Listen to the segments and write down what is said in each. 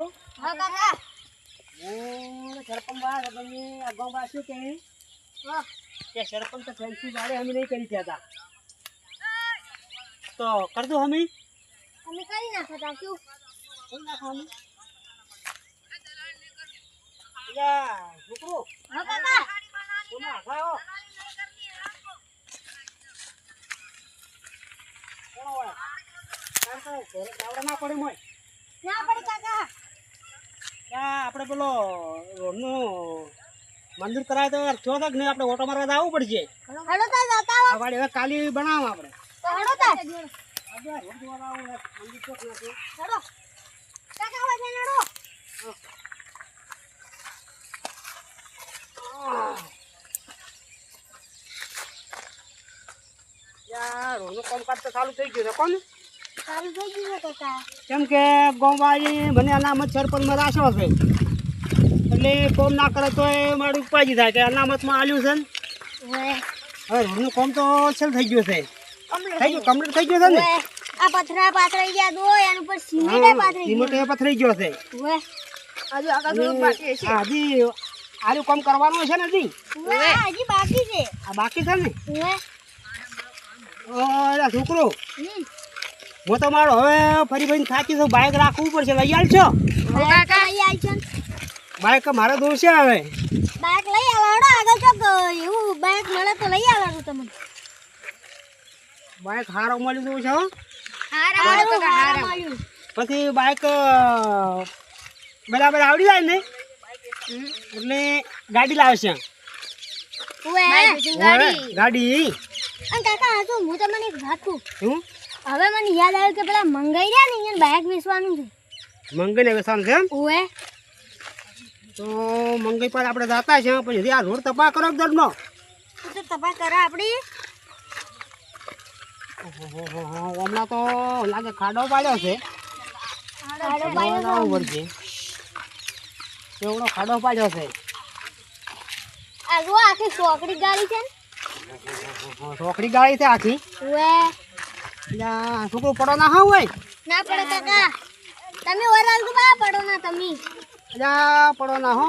હા કાકા. હું સરપંચ બા તમે અગાઉ બા શું કહે? કે સરપંચ તો ફેન્સી અમે નહીં કરી કહેતા તો કર દો અમે અમે કરી નાખતા શું? કરી નાખો અમે યા છોકરો. હા કાકા. કોના આઘાયો કોનો હોય તો ઘરે ગાવડા ના પડે મોય. ના પડે કાકા. આપણે પેલો રોડનું મંદિર કરાય તો યાર થયો કે નહીં? આપણે ઓટો મારવા આવવું પડશે. તા જતા વાડી હવે કાલી બનાવ આપણે. તો હડો તા આપણે રોડ જોવા આવું યાર, મંદિર ચોક નથી હડો કાકા હોય છે યાર રોડનું કામકાજ તો ચાલુ થઈ ગયું છે કોણ? સારું થઈ ગયું છે કાકા કેમ કે ગોવાળી મને અનામત સરપંચમાં રાખ્યો છે એટલે કોમ ના કરે તો એ મારું ઉપાજી થાય કે અનામતમાં આલ્યું છે ને. હવે રોડનું કોમ તો છેલ થઈ ગયું છે. કમ્પ્લીટ થઈ ગયું કમ્પ્લીટ થઈ ગયું છે ને? આ પથરા પાથરાઈ ગયા દો એના ઉપર સિમેન્ટ પાથરાઈ સિમેન્ટ એ પથરાઈ ગયો છે. હજુ આગળ બાકી છે હજી આરું કામ કરવાનું છે ને હજી? હજી બાકી છે. આ બાકી છે ને? છોકરો. હમ. હું તો મારો હવે ફરી ફરીને થાકી છું. બાઇક રાખવું પડશે. લઈ આવશો કાકા. લઈ આવી છે બાઇક મારે દૂર છે હવે. બાઇક લઈ આવડો આગળ તો એવું બાઇક મળે તો લઈ આવવાનું તમને. બાઇક હારો મળી દઉં છો હો. હારા હારા મળ્યું. પછી બાઇક બરાબર આવડી જાય ને? એટલે ગાડી લાવશે. ઓએ ગાડી. અને કાકા આ હું તમને એક વાત કહું. શું હવે મને યાદ આવ્યું કે પેલા મંગાઈ રહ્યા ને અહીંયા બાઇક વેચવાનું છે. મંગઈ વેચવાનું છે એમ? ઓએ તો મંગાઈ પર આપણે જતા છે પણ હજી આ રોડ તપા કરો દરનો? તો તપા કરા આપણી હમણાં તો લાગે ખાડો પાડ્યો છે. એવડો ખાડો પાડ્યો છે. આ જો આખી ચોકડી ગાડી છે ને. છોકરી ગાડી છે આખી. ઓએ છોકરો પડો ના હા હોય. ના પડે કાકા. તમે વરાલ કો બા પડો ના તમે. અજા પડો ના હો.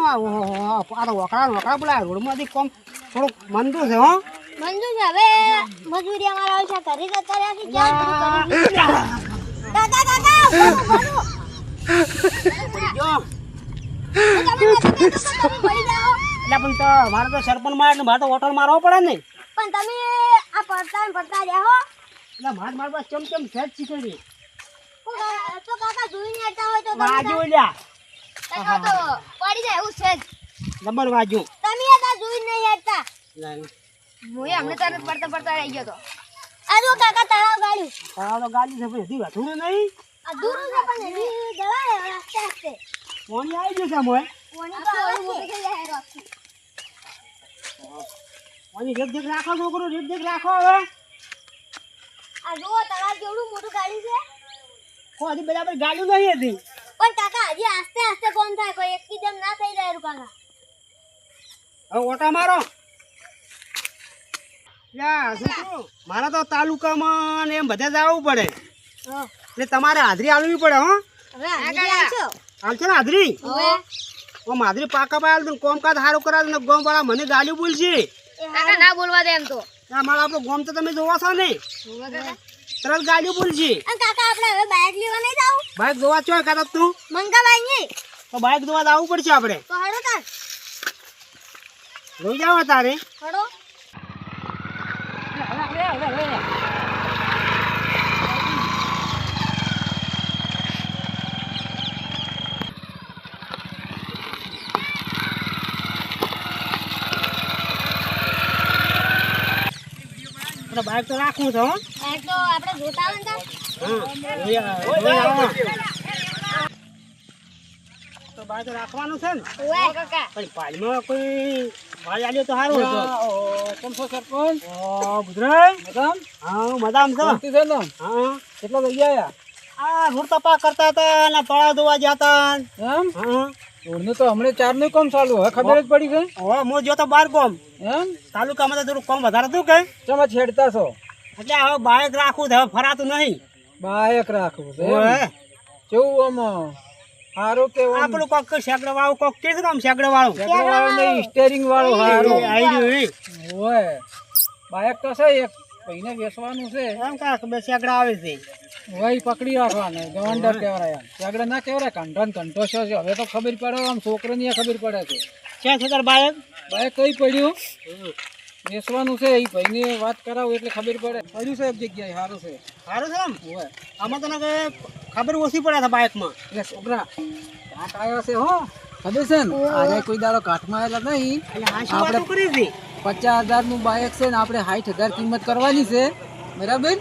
આ તો વકડા વકડા પેલા રોડમાંથી કોમ થોડુંક મંદુ છે હો. મંદુ છે. હવે મજૂરી અમારા ઓછા કરી જતા રહ્યા છે. ક્યાં? કાકા કાકા. જો. પણ તો મારે તો સરપંચ મારે મારે તો હોટલ મારવો પડે ને. પણ તમે આ પડતા પડતા રહ્યા હો. એટલે માર માર બસ ચમ ચમ સેજ શીખવી તો કા- તો કાકા જોઈને આવતા હોય તો વાજુ લ્યા. કાકા તો પડી જાય એવું છે નંબર વાજુ. તમે હતા જોઈને નહીં આવતા. હું અમને તને પડતા પડતા રહી ગયો તો. આ જો કાકા તળાવ ગાડ્યું તારા તો ગાડી છે હજી વથુડું નહીં. આ દૂર છે પણ એની જવાય હવે આસ્તે આસ્તે પાણી આવી ગયું છે મોય? કોની તો આવે છે. પાણી રેક. દેખ રાખો છોકરો રેક દેખ રાખો હવે. આ જુઓ મોટું છે? બરાબર ગાડી નહીં હતી. પણ કાકા હજી આસ્તે આસ્તે કોણ થાય કોઈ એકદમ ના થઈ જાય કાકા. હવે ઓટા મારો. મારા મારે તો તાલુકામાં ને એમ બધે જવું પડે. એટલે તમારે હાજરી આલવી પડે હો. હાલશે હાલ છે ને હાજરી? માધરી હાજરી પાકા પાય દઉં કોમકાજ સારું કરાવે ને ગોમ વાળા મને ગાલી બોલશે. ના બોલવા દે એમ તો. ના મારા આપણો ગોમ તો તમે જોવા છો નહીં તરત ગાડી બોલશે અને કાકા આપણે હવે બાઇક લેવા નહીં જાવ? બાઇક જોવા છો કાકા તું? મંગાવાય નહીં. તો બાઇક જોવા આવવું પડશે આપણે. તો હડો તાર. જોઈ જાવ તારે. હડો એટલે બાઇક તો રાખવું છું હો. તો આપણે જોતા ને. તો રાખવાનું છે ને? ઓય કાકા. પણ પાલમાં કોઈ ભાઈ આલ્યો તો સારું હતું કેમ છો સરપંચ? ઓ હા મજામ છે. શાંતિ છે ને હા. કેટલા વાગ્યા આ રોડ તપા કરતા હતા અને તળાવ ધોવા જતા એમ? હા. તો હમણાં ચારનું કામ ચાલુ હવે ખબર જ પડી ગઈ? હવે હું જોતો બાર કોમ. એમ? તાલુકામાં તો થોડું કોમ વધારે હતું કે? તમે છેડતા છો? એટલે હવે બાયક રાખવું તો હવે ફરાતું નહીં. બાયક રાખવું છે. કેવું આમ? હારું કે આ કોક શેકડો વાળું કોક કે કામ શેકડો વાળું નહીં સ્ટેરિંગ વાળું હારું. રહ્યું. ઓય. તો છે એક ભાઈને વેચવાનું છે. એમ કાંક બે શેકડા આવે છે. વહી પકડી રાખવાને. ગવંડર કહેવાય આગળ ના કહેવાય કંઠન કંઠોશો છે હવે તો ખબર પડે આમ છોકરાની ખબર પડે છે. ક્યાં છે તાર બાયક બાયક કઈ પડ્યું? બેસવાનું છે એ ભાઈ વાત કરાવું એટલે ખબર પડે. પડ્યું છે એક જગ્યાએ સારું છે. સારું છે એમ? હોય આમાં તને કે ખબર ઓછી પડે છે બાયકમાં એટલે છોકરા કાંઠ આવ્યો છે હો. ખબર છે ને? આજે કોઈ દાડો કાઠમાં આવેલા નહીં. આપણે- પચાસ હજારનું બાઇક છે ને આપણે સાઠ હજાર કિંમત કરવાની છે. બરાબર?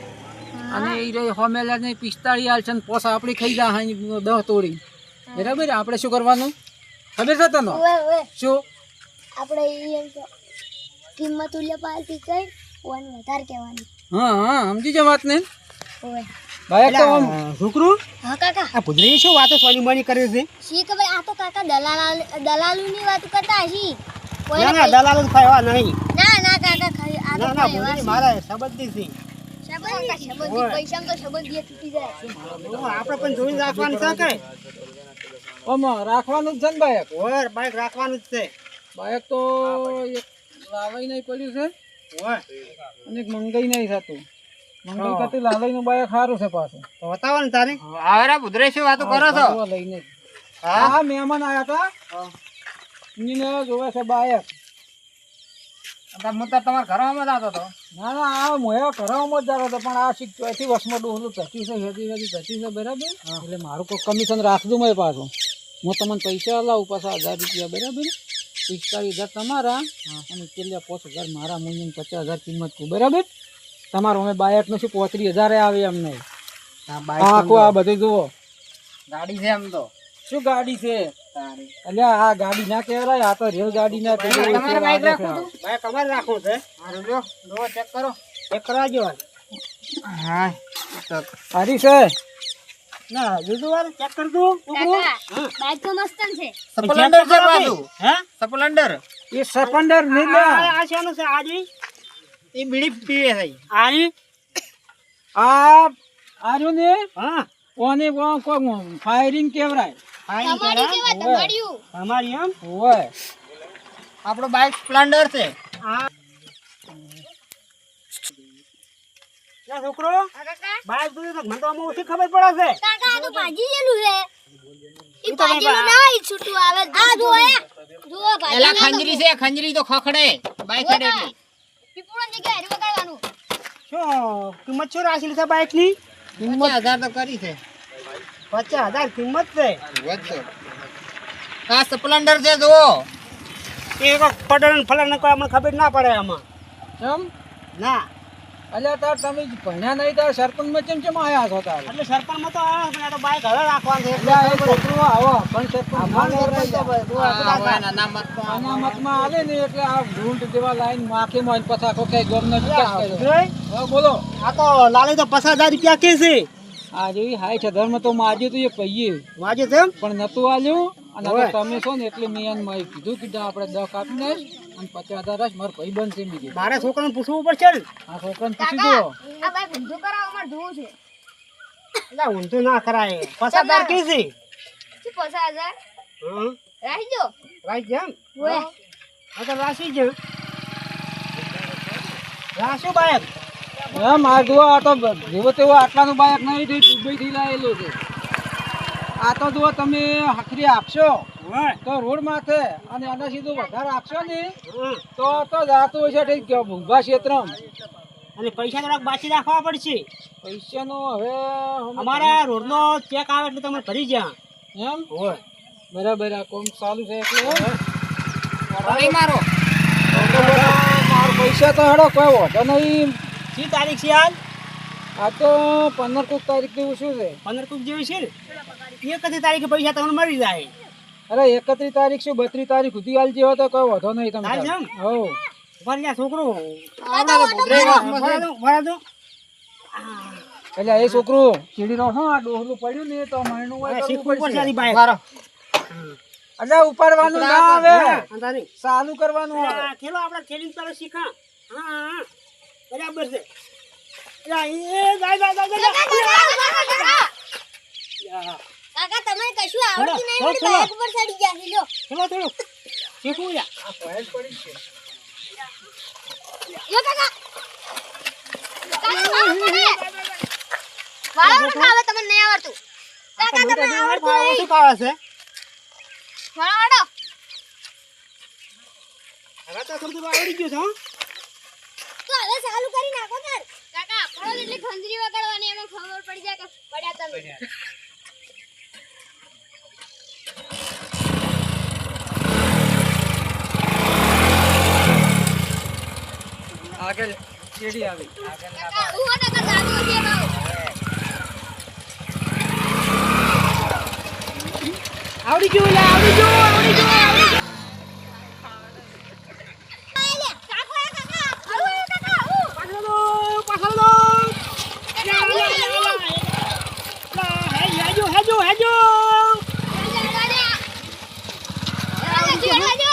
અને એ રહી હોમેલા ને પિસ્તાળી હાલ છે ને પોસા આપણે ખાઈ જા હાઈ દહ તોડી. બરાબર? આપણે શું કરવાનું? ખબર છે તને? શું? આપણે ઈ એમ તો કિંમત પાલતી કઈ વન વધારે કહેવાની. હા હા સમજી જા વાત ને. તો છોકરું? હા કાકા. આ ભૂદરી શું વાતો સોની મની કરે છે? શી ખબર? આ તો કાકા દલાલ દલાલુની વાત કરતા હી ના ના દલાલ ખાવા નહીં. ના ના કાકા ખાઈ આ તો ના ના કોઈ મારા સંબંધી છે આપણે પણ જોઈને રાખવાનું છે કે રાખવાનું જ છે ને બાઈક ઓર બાઈક રાખવાનું જ છે. બાઈક તો એક લાવાઈ નહીં પડ્યું છે. અને એક મંગાઈ નહીં થતું. મંગાઈ કરતી લાવાઈનું બાઇક સારું છે પાછું. તો બતાવો ને તારે. આવરા ભુદ્રે શું વાતો કરો છો? લઈને. હા. મહેમાન આયા હતા જોવે છે બાયક. તો તમારા ઘરમાં જ આવતો હતો. ના ના આ મોયા ઘરમાં જ જાતો હતો પણ આ શીખ ચોથી વર્ષમાં ડોહલું પચી છે હેદી હેદી પચી બરાબર? એટલે મારું કોઈ કમિશન રાખજો મેં પાછું. હું તમને પૈસા લાવું પાછા હજાર રૂપિયા બરાબર? પિસ્તાળીસ હજાર તમારા અને છેલ્લે પાંચ હજાર મારા મૂલ્યને પચાસ હજાર કિંમત છું બરાબર? તમારું અમે બાયકનું શું પોત્રીસ હજારે આવે અમને. આખું આ બધું જુઓ. ગાડી છે એમ તો. શું ગાડી છે? અલ્યા આ ગાડી ના કહેવાય આ તો રેલ ગાડી ના કહેવાય. તમારે બાઈક રાખવું હતું? બાઈક અમારે રાખવું છે. હારું લ્યો લો ચેક કરો. ચેક કરાવજો હા હરી છે? ના વાર ચેક કર દઉં બાઈક તો મસ્ત છે. સપ્લેન્ડર છે બાજુ હે? સપ્લેન્ડર એ સપંડર નહીં લે. આ શેનું છે? આજી એ બીડી પીવે છે. આની આ આર્યો ને હા. કોને કો- કો- ફાયરિંગ કેવરાય તમારી એમ? આપણો બાઇક સ્પ્લેન્ડર છે. છોકરો કાકા. બાઈક જોયું મને તો ઓછી ખબર પડે છે. કાકા આ તો ભાજી જેલું છે. ઈ ઈ તો ભાઈ ભાજીનું ના ઈ છૂટું આવે. આ જો એ. ભાજી એલા ખંજરી છે ખંજરી તો ખખડે. બાઇક હેડે એટલી પીપળો જગ્યાએ હરી વગાડવાનું શું કિંમત શું રાખેલી છે પચાસ હજાર તો કરી છે. પચાસ હજાર કિંમત છે. આ સ્પ્લેન્ડર છે જુઓ. એ પડે ફલાને કોઈ અમને ખબર ના પડે આમાં. કેમ ના. અલ્યા તાર તમે ભણ્યા નહીં તાર સરપંચમાં ચેમ ચેમ આયા છો તાર? એટલે સરપંચમાં તો આવે પણ આ તો બાઈક હવે રાખવાનું છે. એટલે છોકરો આવો પણ સરપંચ અનામતમાં આવે ને એટલે આ ઢૂંઢ જેવા લાઈન માખીમાં આવીને પછા ખોખાઈ ગોમનો વિકાસ કર્યો? બોલો. આ તો લાલી તો પચાસ હજાર રૂપિયા કે છે. આ હાઈ છે. ધર્મ તો માજે તો એ કહીએ. વાજે છે પણ નતું આલ્યું. અને હવે તમે છો ને એટલે મેં એને કીધું કીધું આપણે દખ આપી દઈશ અને પચાસ હજાર રાખ મારો ભાઈ બનશે બીજું. મારા છોકરાને પૂછવું પડશે ને? આ છોકરાને પૂછી દો ઊંધું એટલે ના કરાય. પચાસ હજાર કે છે પચાસ હજાર? હં રાખી દો. રાઈ જેમ હા તો રાશી જેમ રાશું બાઈક એમ આ જુઓ આ તો જેવો તેવો આટલાનું બાયક નહીં થઈ દુબઈથી લાવેલું છે. આ તો જુઓ તમે આખરી આપશો તો રોડ માથે અને એના સીધું વધારે આપશો ને તો તો જાતું હોય છે ઠીક કે ભૂંગા ક્ષેત્ર અને પૈસા થોડાક બાકી રાખવા પડશે. પૈસાનો હવે અમારા રોડનો ચેક આવે એટલે તમે ભરી જા એમ? હોય. બરાબર આ કોમ ચાલુ છે એટલે. મારો. મારો પૈસા તો હેડો કોઈ વાંધો નહીં. શી તારીખ છે હાલ? આ તો પંદર કોક તારીખ જેવું શું છે? પંદર કુક જેવું છે ને? એકત્રીસ તારીખે પૈસા તમને મળી જાય. અરે એકત્રીસ તારીખ શું? બત્રીસ તારીખ સુધી હાલ જેવો તો કોઈ વાંધો નહીં તમે હો. જા છોકરો એટલે એ છોકરું ચીડી રહો હા ડોહલું પડ્યું ને તો મહિનું હોય શીખવું પડશે મારો. એટલે ઉપાડવાનું ના આવે. ચાલુ કરવાનું આવે. આ આપણે ખેલી ચાલો શીખા. હા હા. બરાબર છે. કાકા તમને કશું આવડતું નહીં મને બાઇક ઉપર ચડી ગયા લ્યો ચલો થોડું શીખવું યા લ્યો કાકા. કાકા વાળો ખાવે તમને નહીં આવડતું? કાકા તમને આવડતું નહીં. શું ખાવા છે? વાળો વાળો. હવે તો થોડું થોડું આવડી ગયું છે હો તો હવે ચાલુ કરી નાખો તાર કાકા પડો એટલે ખંજરી વગાડવાની એમાં ખબર પડી જાય કે પડ્યા તમે. આગળ કેડી આવી. કાકા ઊભો તો આવડી ગયું લે આવડી ગયું આવડી ગયું કાકા કાકા આવો કાકા આવો પાછળ દો પાછળ દો લા, લા, લા, લા. લા, હેજો હેજો હેજો હેજો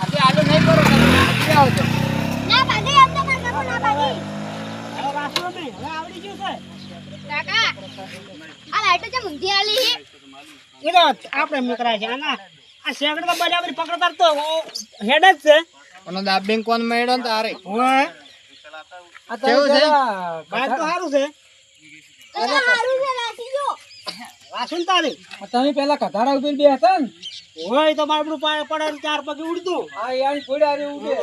આજે આલુ નહીં કરો તમે આજે આવજો હવે વાસણો નહીં હવે આવડી ગયું છે એ તો આપણે મુકરા છે. આના આ સેકડ તો બરાબર પકડતા તો હેડ જ છે. અને દાબિંગ કોણ મેળ્યો ને તારે ઓય આ કેવું છે? બાઈક તો સારું છે. વાસણ તારી. તમે પેલા કધાડા ઉપર બે હતા ને? હોય તો બાબડું પડે પડે ને ચાર પગે ઉડતું હા યાર પડ્યા રે ઉડે.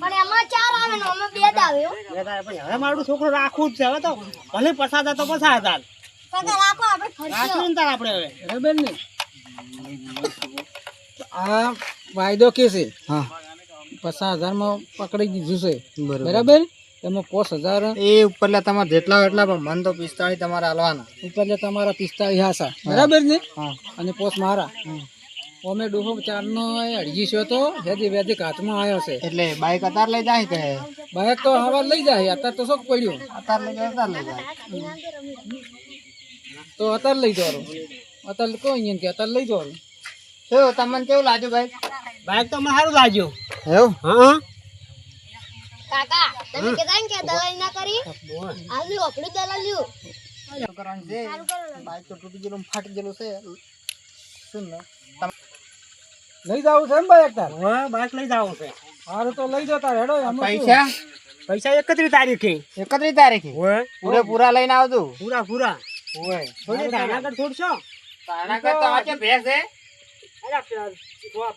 પણ એમાં ચાર આવે ને અમે બે જ આવ્યો. બે જ આવે પણ હવે મારું છોકરો રાખવું જ છે. હવે તો ભલે પસાતા તો પસાતા રાખો આપણે ખર્ચો તાર આપણે હવે. બરાબર ને? આ વાયદો કે છે? હા. પચાસ હજારમાં પકડી દીધું છે. બરાબર. એમાં પાંચ હજાર. એ ઉપરલા તમારે જેટલા હોય એટલા પણ મન તો પિસ્તાળીસ તમારે હાલવાના. ઉપર તમારા પિસ્તાળીસ હાસા. બરાબર ને? અને પોસ મારા. અમે ડોહો ચારનો અડજીશો તો વેદી વેદી હાથમાં આવ્યો છે. એટલે બાઈક અતાર લઈ જાય કે? બાઈક તો હવા લઈ જાય અત્યારે તો શું પડ્યું. અતાર લઈ જાય અતાર લઈ જાય. તો અત્યારે લઈ જવાનું. અત્યારે કોઈ અહીંયા કે અત્યારે લઈ જવાનું. શું તમને કેવું લાગ્યું બાઈક બાઈક તો મને સારું લાગ્યું. એવું? હા. કાકા તમે કહેતા ને કે દલાલી ના કરી? આલ્યું આપણું દલાલ્યું બાઈક તો તૂટી ગયેલું ફાટી ગયેલું છે. શું ને? લઈ જાવું છે ને ભાઈ તાર હા બાઈક લઈ જાવું છે. હારું તો લઈ જતા હેડો? પૈસા? પૈસા એકત્રીસ તારીખે. એકત્રીસ તારીખે? હોય પૂરે પૂરા લઈને આવજો. પૂરા પૂરા. હોય. થોડી ધાણા કર છોડશો? તારા કરતા આજે ભેંસ છે? અરે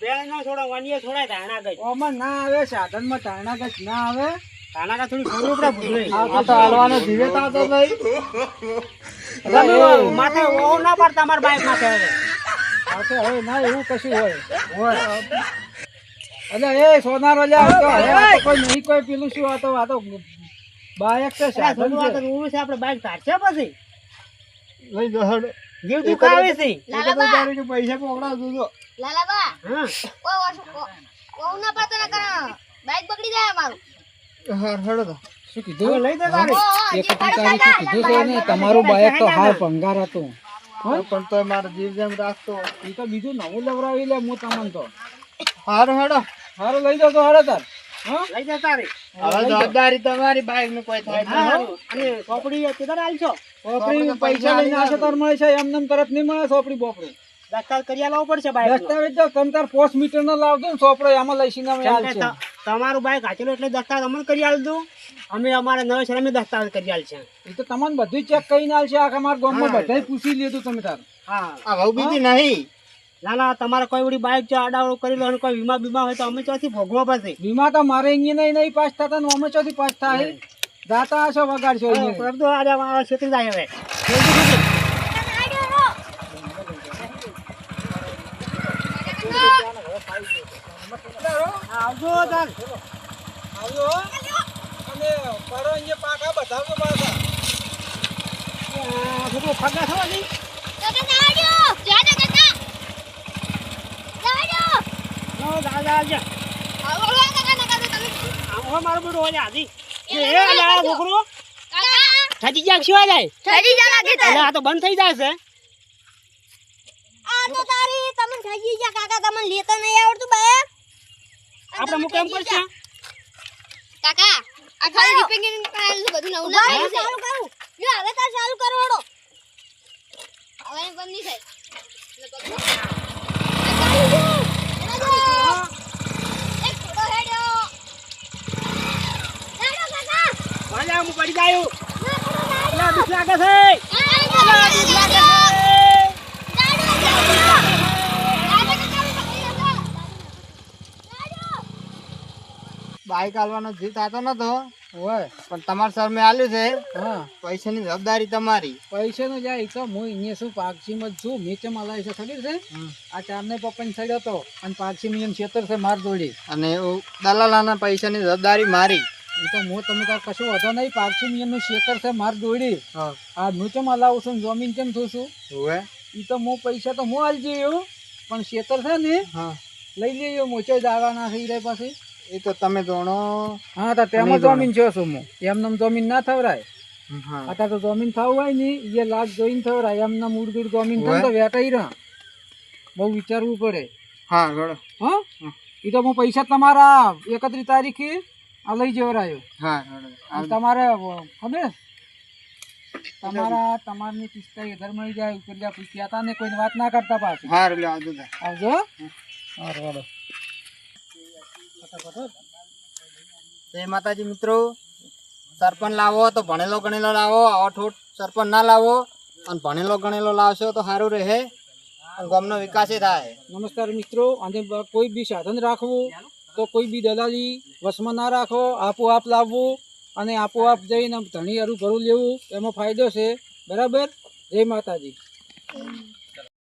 ભેળ ન છોડો વાનીએ છોડાય ધાણા ગઈ ઓમાં ના આવે સાધનમાં ગચ ના આવે. કા થોડી ખબર પડે ભૂલે આ તો હાલવાનો ધીરે તો આવતો માથે ઓવ ના પાડતા અમારા બાઈક માથે હવે. આ તો હવે ના એવું કશું હોય. એટલે એ સોનારો લે તો તો કોઈ નહીં કોઈ પેલું શું આ તો આ તો બાઈક છે સાધન છે. આપણે બાઈક કાઢશે પછી. લઈ જો હડ જીવ દુખાવે છે. પૈસા પકડાવ જો. લાલાબા હા. કોઈ વર્ષ કોઈ ના પડતો ના કર બાઈક બગડી જાય અમારું. હા હડો તો. શું કીધું? લઈ દે તારી. કીધું છે? ને તમારું બાઈક તો હાલ ભંગાર હતું. પણ તો મારો જીવ જેમ રાખતો. એ તો બીજું નવું લવરાવી લે હું તમને તો. હારું હેડો હારું લઈ જાવ તો હારે તાર. હા? લઈ દે તારી. હવે જવાબદારી તમારી બાઈકનું કોઈ થાય. હારું. અને ચોપડી કેદાર આલશો સોપડી પૈસા લઈને તાર મળે છે એમ નેમ તરત નહીં મળે સોપડી બોપડી. દસ્તાવેજ કરી આલવો પડશે બાઈક દસ્તાવેજ તો તમે પોસ્ટ મીટર નો લાવજો ને સોપડો એમાં આલશે તમારું બાઈક હાચેલું એટલે દસ્તાવેજ અમને કરી આલ અમે અમારે નવે શહેર અમે દસ્તાવેજ કરી આલ એ તો તમને બધું ચેક કરીને આલશે આખા મારા ગામમાં બધાય પૂછી લીધું તમે તાર. હા. આ વહુ બીજી નહીં. ના ના તમારે કોઈ વળી બાઈક જો આડાવડું કરી લો અને કોઈ વીમા બીમા હોય તો અમે ચોથી ભોગવા પડશે. વીમા તો મારે અહીંયા નહીં નહીં પાસ થતા ને અમે ચોથી પાસ થાય. જાતા હશો વગાડશો પ્રભુ આજે મારા છેતરી જાય હવે આવજો તાર આવજો. અને પરો અહીંયા પાકા બતાવજો પાછા આ છોકરો ફાગા થવા દે કાકા જાડ્યો જાડે કાકા જાડ્યો નો દાદા આવજો આવો મારો આજી એ એ છોકરો. કાકા. થાકી શું જાય થડી જા લાગે અલા આ તો બંધ થઈ જાય આ તો તારી તમને ગયા કાકા તમને લેતા નહીં આવડતું બાઈક આપણે હું કેમ કરશે કાકા આ ખાલી રિપેરિંગ કરાયેલું છે બધું નવું ના ચાલુ કરું. જો હવે તાર ચાલુ કરો હવે બંધ નહીં થાય એટલે પકડો. આ ચાલુ છે. એના જો. એક ફોટો હેડ્યો. હેડો કાકા. ભલે હું પડી જાય. ના, બીક લાગે છે. બાઈક હાલવાનો જીત આતો નતો હોય. પણ તમારા સર મેં આલ્યું છે. હા. પૈસાની જવાબદારી તમારી. પૈસાનો જાય તો હું અહીંયા શું પાક્ષીમાં જ છું? નીચે મલાય છે ખબર છે? આ ચારને પપ્પાને સડ્યો હતો અને પાક્ષી મિલિયન છેતર છે માર જોડી. અને દલાલાના પૈસાની જવાબદારી મારી. એ તો હું તમે તાર કશું વધો નહીં પાક્ષી મિયનનું છેતર છે માર હા. આ હું ચમ હલાવું છું જમીન કેમ થઉં છું? હવે. એ તો હું પૈસા તો હું હાલ જઈએ પણ છેતર છે ને લઈ લઈએ મોચો દાવાના થઈ રહ્યા પછી. એ તો તમે જોણો હા તો તેમાં જમીન છે શું હું? એમને જમીન ના થવરાય. હા. અત્યારે તો જમીન થવું હોય ને એ લાખ જોઈને થવરાય એમને મૂળગીડ જમીન થાય તો વેટાઈ રહ્યા. બહુ વિચારવું પડે. હા હા? એ તો હું પૈસા તમારા એકત્રીસ તારીખે આ લઈ જવરાયો હા ગળો તમારે ખબર? તમારા તમારની કિસ્તા ઘર મળી જાય ઉપરજા પૂછ્યા હતા ને કોઈને વાત ના કરતા પાસે હા એટલે આવજો. આવજો? હા. જય માતાજી મિત્રો સરપંચ લાવો તો ભણેલો ગણેલો લાવો આવો ઠોઠ સરપંચ ના લાવો અને ભણેલો ગણેલો લાવશો તો સારું રહે. અને ગામનો વિકાસ થાય. નમસ્કાર મિત્રો અને કોઈ બી સાધન રાખવું તો કોઈ બી દલાલી વશમાં ના રાખો, આપોઆપ લાવવું અને આપોઆપ જઈને ધણી હરું ભરું લેવું, એમાં ફાયદો છે. બરાબર? જય માતાજી.